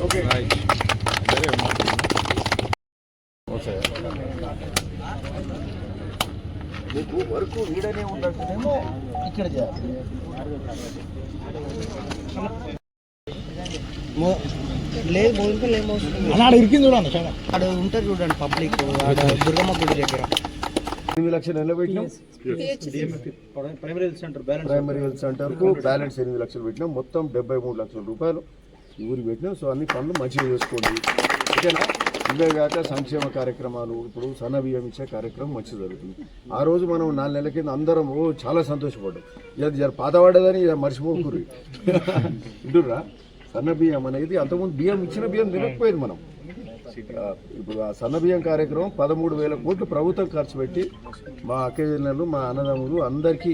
Okay. మీకు work వీడనే ఉందంటేనేమో ఇక్కడ చేయాలి లేదు లేదు ఆడ ఇరికింది చూడండి ఆడ ఉంటారు చూడండి పబ్లిక్ దుర్గమ్మ గుడి దగ్గర. ఎనిమిది లక్షలు ఎలా పెట్టినాం primary health centre balance primary health సెంటర్కు బ్యాలెన్స్ ఎనిమిది లక్షలు పెట్టినాం. మొత్తం డెబ్బై మూడు లక్షల రూపాయలు ఊరికి పెట్టినాం. సో అన్ని పనులు మంచిగా చేసుకోండి. ఓకేనా? ఇవే కాక సంక్షేమ కార్యక్రమాలు. ఇప్పుడు సన్న బియ్యం ఇచ్చే కార్యక్రమం మంచిగా జరుగుతుంది. ఆ రోజు మనం నాలుగు నెలల కింద అందరం ఓ చాలా సంతోషపడ్డాం. ఇది జర పాతవాడదని ఇక మర్చిపోకూరు ఇంటురా సన్న బియ్యం అనేది అంతకుముందు బియ్యం ఇచ్చిన బియ్యం తినకపోయేది మనం. ఇప్పుడు ఆ సన్నబియ్యం కార్యక్రమం పదమూడు వేల కోట్లు ప్రభుత్వం ఖర్చు పెట్టి మా అక్కజనులు మా అన్నదమ్ములు అందరికీ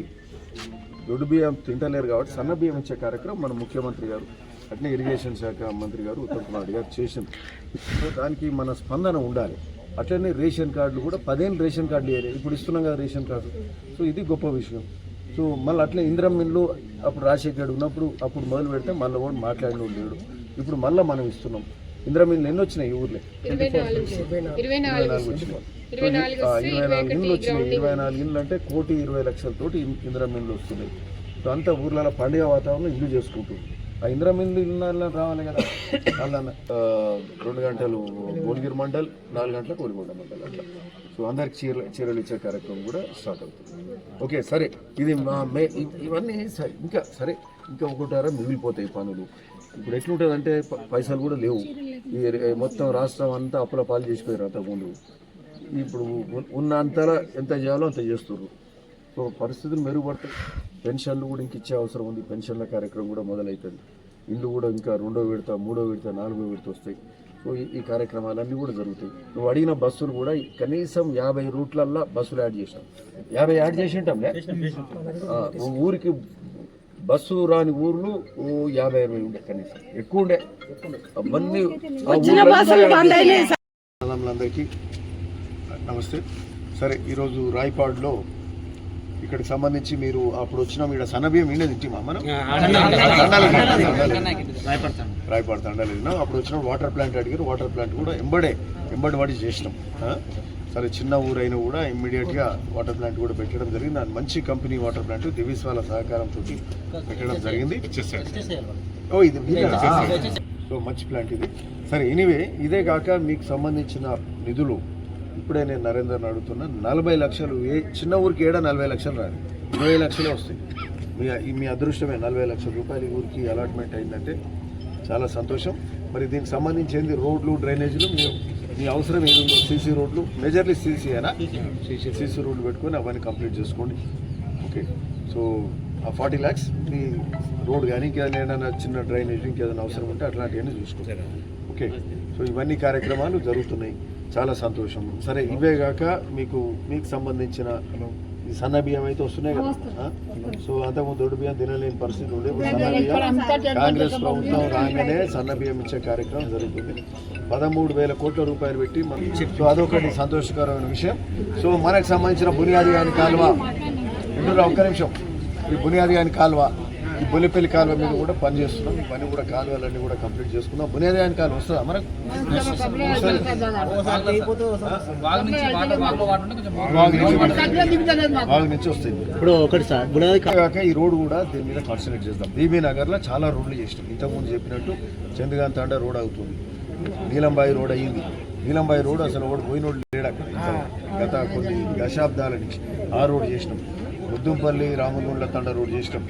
దొడ్డు బియ్యం తింటలేరు కాబట్టి సన్న బియ్యం ఇచ్చే కార్యక్రమం మన ముఖ్యమంత్రి గారు అట్నే ఇరిగేషన్ శాఖ మంత్రి గారు ఉత్తమ్ కుమార్ గారు చేసింది. సో దానికి మన స్పందన ఉండాలి. అట్లనే రేషన్ కార్డులు కూడా పదేళ్ళు రేషన్ కార్డులు ఇవ్వాలి ఇప్పుడు ఇస్తున్నాం కదా రేషన్ కార్డు. సో ఇది గొప్ప విషయం. సో మళ్ళీ అట్లే ఇందిరం మిల్లు అప్పుడు రాజశేఖర్ ఉన్నప్పుడు అప్పుడు మొదలు పెడితే మళ్ళీ కూడా మాట్లాడిన లేడు. ఇప్పుడు మళ్ళీ మనం ఇస్తున్నాం. ఇందిరం మిల్లు ఎన్ని వచ్చినాయి ఈ ఊర్లో? ఇరవై నాలుగు. నాలుగు వచ్చినాయి. ఇరవై నాలుగు ఇండ్లు ఒకటి వచ్చినాయి. ఇరవై నాలుగు ఇండ్లు అంటే కోటి ఇరవై లక్షలతోటి ఇన్- ఇందిరా మిల్లు వస్తున్నాయి. సో అంతా ఊర్లలో పండుగ వాతావరణం ఇల్లు చేసుకుంటూ ఆ ఇందిరా మిల్లు ఇల్లు రావాలి కదా. ఆ, రెండు గంటలు భువనగిరి మండల్ నాలుగు గంటలకు కోలిగొండ మండల్ అట్లా. సో అందరికి చీర చీరలు ఇచ్చే కార్యక్రమం కూడా స్టార్ట్ అవుతుంది. ఓకే సరే. ఇది మా మే ఇవన్నీ సరే ఇంకా సరే. ఇంకా ఒకటారా మిగిలిపోతాయి పనులు. ఇప్పుడు ఎట్లుంటుంది అంటే పైసలు కూడా లేవు. ఈ మొత్తం రాష్ట్రం అంతా అప్పుల పాలు చేసిపోయారు అంతకుముందు ఇప్పుడు ఉన్న అంతలా ఎంత చేయాలో అంత చేస్తున్నారు సో పరిస్థితులు మెరుగుపడతాయి పెన్షన్లు కూడా ఇంక ఇచ్చే అవసరం ఉంది. పెన్షన్ల కార్యక్రమం కూడా మొదలవుతుంది ఇల్లు కూడా ఇంకా రెండో విడత మూడో విడత నాలుగో విడత వస్తాయి. సో ఈ- కార్యక్రమాలన్నీ కూడా జరుగుతాయి. నువ్వు అడిగిన బస్సులు కూడా కనీసం యాభై రూట్లల్లో బస్సులు యాడ్ చేసాం యాభై యాడ్ చేసి ఓ ఊరికి బస్సు రాని ఊర్లు ఓ యాభై అరవై ఉండే కనీసం. ఎక్కువ ఉండే. అవన్నీ అన్నదమ్ములందరికీ నమస్తే. సరే ఈరోజు రాయపాడులో ఇక్కడికి సంబంధించి మీరు అప్పుడు వచ్చిన. ఇక్కడ సన్నబియ్యం ఈయన తింటిమా మనం? రాయపాడు తండాలు అప్పుడు వచ్చిన. వాటర్ ప్లాంట్ అడిగారు. వాటర్ ప్లాంట్ కూడా ఎంబడే ఎంబడి వాడి చేసినాం. ఆ? సరే చిన్న ఊరైనా కూడా ఇమ్మీడియట్గా వాటర్ ప్లాంట్ కూడా పెట్టడం జరిగింది. అది మంచి కంపెనీ వాటర్ ప్లాంట్ దివీస్ వాళ్ళ సహకారంతో పెట్టడం జరిగింది. ఓ ఇది? సో మంచి ప్లాంట్ ఇది. సరే ఎనీవే ఇదే కాక మీకు సంబంధించిన నిధులు. ఇప్పుడే నేను నరేందర్ని అడుగుతున్నా. నలభై లక్షలు ఏ చిన్న ఊరికి ఏడా నలభై లక్షలు రాదు. ఇరవై లక్షలే వస్తాయి. మీ అదృష్టమే నలభై లక్షల రూపాయలు ఊరికి అలాట్మెంట్ అయిందంటే చాలా సంతోషం. మరి దీనికి సంబంధించి ఏంది రోడ్లు డ్రైనేజీలు మీ మీ అవసరం ఏది ఉందో సీసీ రోడ్లు మేజర్లీ సీసీ అయినా సీసీ రోడ్లు పెట్టుకొని అవన్నీ కంప్లీట్ చేసుకోండి. ఓకే? సో ఆ ఫార్టీ ల్యాక్స్ మీ రోడ్ కానీ ఇంకేదైనా చిన్న డ్రైనేజ్ ఇంకేదైనా అవసరం ఉంటే అట్లాంటివన్నీ చూసుకోండి. ఓకే? సో ఇవన్నీ కార్యక్రమాలు జరుగుతున్నాయి. చాలా సంతోషం. సరే ఇవే కాక మీకు మీకు సంబంధించిన ఈ సన్న బియ్యం అయితే వస్తున్నాయి కదా? సో అంతకుముందు దొడ్డు బియ్యం తినలేని పరిస్థితి ఉండే. సన్న బియ్యం కాంగ్రెస్ ప్రభుత్వం రాగానే సన్న బియ్యం ఇచ్చే కార్యక్రమం జరుగుతుంది. పదమూడు వేల కోట్ల రూపాయలు పెట్టి మనం సో అదొకటి సంతోషకరమైన విషయం. సో మనకు సంబంధించిన బునియాది కాని కాలువ. ఇందులో ఒక్క నిమిషం. ఈ బునియాది కాని కాలువ. బొలిపల్లి కాలువ మీద కూడా పని చేస్తున్నాం. ఈ పని కూడా కాలువలన్నీ కూడా కంప్లీట్ చేసుకున్నాం. బునియాది కాని కాలువ వస్తుందా మనకు? వాగు నుంచి- వస్తుంది. ఇప్పుడు ఒకటి సార్ బునాది కాక ఈ రోడ్ కూడా దీని మీద కాన్సన్ట్రేట్ చేద్దాం. బీబీ నగర్లో చాలా రోడ్లు చేసినాం. ఇంతకుముందు చెప్పినట్టు చంద్రకాంత్ తాండ రోడ్ అవుతుంది. నీలంబాయి రోడ్ అయ్యింది నీలంబాయి రోడ్ అసలు ఒకటి పోయిన రోడ్ లేడు? అక్కడ గత కొన్ని దశాబ్దాల నుంచి ఆ రోడ్ చేసినాం. ముద్దుంపల్లి రామగుండ్ల తండ రోడ్ చేసినాం.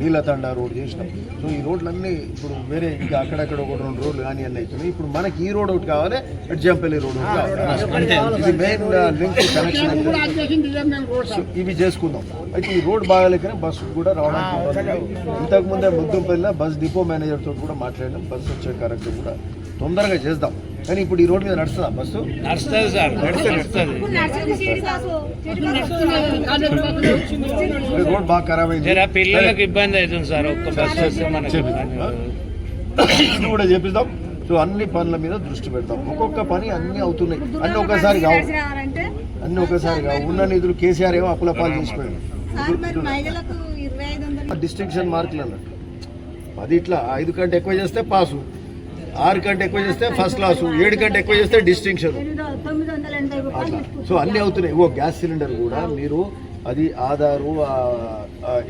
నీల తండ రోడ్ చేసినాం. సో ఈ రోడ్లన్నీ ఇప్పుడు వేరే ఇంకా అక్కడక్కడ ఒక రెండు రోడ్లు కానీ అన్నీ అవుతున్నాయి ఇప్పుడు మనకి ఈ రోడ్ ఒకటి కావాలి అడ్జంపల్లి రోడ్ ఒకటి కావాలి. ఇది మెయిన్ లింక్ కనెక్షన్ ఇవి చేసుకుందాం. అయితే ఈ రోడ్ బాగాలేకనే బస్సు కూడా రావడానికి. ఇంతకుముందే ముద్దుంపల్లిలో బస్ డిపో మేనేజర్ తోటి కూడా మాట్లాడినాం. బస్సు వచ్చే కార్యక్రమం కూడా తొందరగా చేద్దాం. కానీ ఇప్పుడు ఈ రోడ్ మీద నడుస్తుందా బస్సు? నడుస్తుంది సార్ నడిస్తే నడుస్తుంది. రోడ్ బాగా ఖరాబ్ అయింది. పిల్లలకు ఇబ్బంది అవుతుంది సార్ ఒక్క బస్ వస్తే మనకి కూడా చేపిద్దాం సో అన్ని పనుల మీద దృష్టి పెడతాం ఒక్కొక్క పని అన్ని అవుతున్నాయి. అన్ని ఒకసారి కావు. అన్ని ఒకసారి కావు. ఉన్న నిధులు కేసీఆర్ ఏమో అప్పుల పాలు వందల డిస్టింక్షన్ మార్కులు అన్నట్టు పది ఇట్లా ఐదు కంటే ఎక్కువ చేస్తే పాసు. ఆరు కంటే ఎక్కువ చేస్తే ఫస్ట్ క్లాసు ఏడు కంటే ఎక్కువ చేస్తే డిస్టింక్షన్ అట్లా సో అన్నీ అవుతున్నాయి. ఓ గ్యాస్ సిలిండర్ కూడా మీరు అది ఆధారు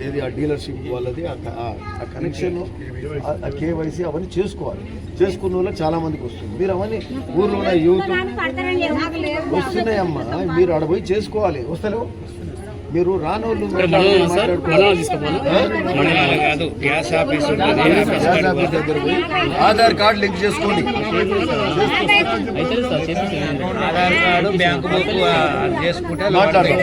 ఏది ఆ డీలర్షిప్ వాళ్ళది ఆ కనెక్షన్ ఆ కేవైసీ అవన్నీ చేసుకోవాలి. చేసుకున్న వాళ్ళకి చాలా మందికి వస్తుంది. మీరు అవన్నీ ఊర్లో ఉన్న యూత్ వస్తున్నాయమ్మా. మీరు ఆడ పోయి చేసుకోవాలి. వస్తలేవు? మీరు రానోళ్ళు ఆధార్ కార్డు లింక్ చేసుకోండి. ఆధార్ కార్డు బ్యాంకు బుక్ చేసుకుంటే మాట్లాడదాం.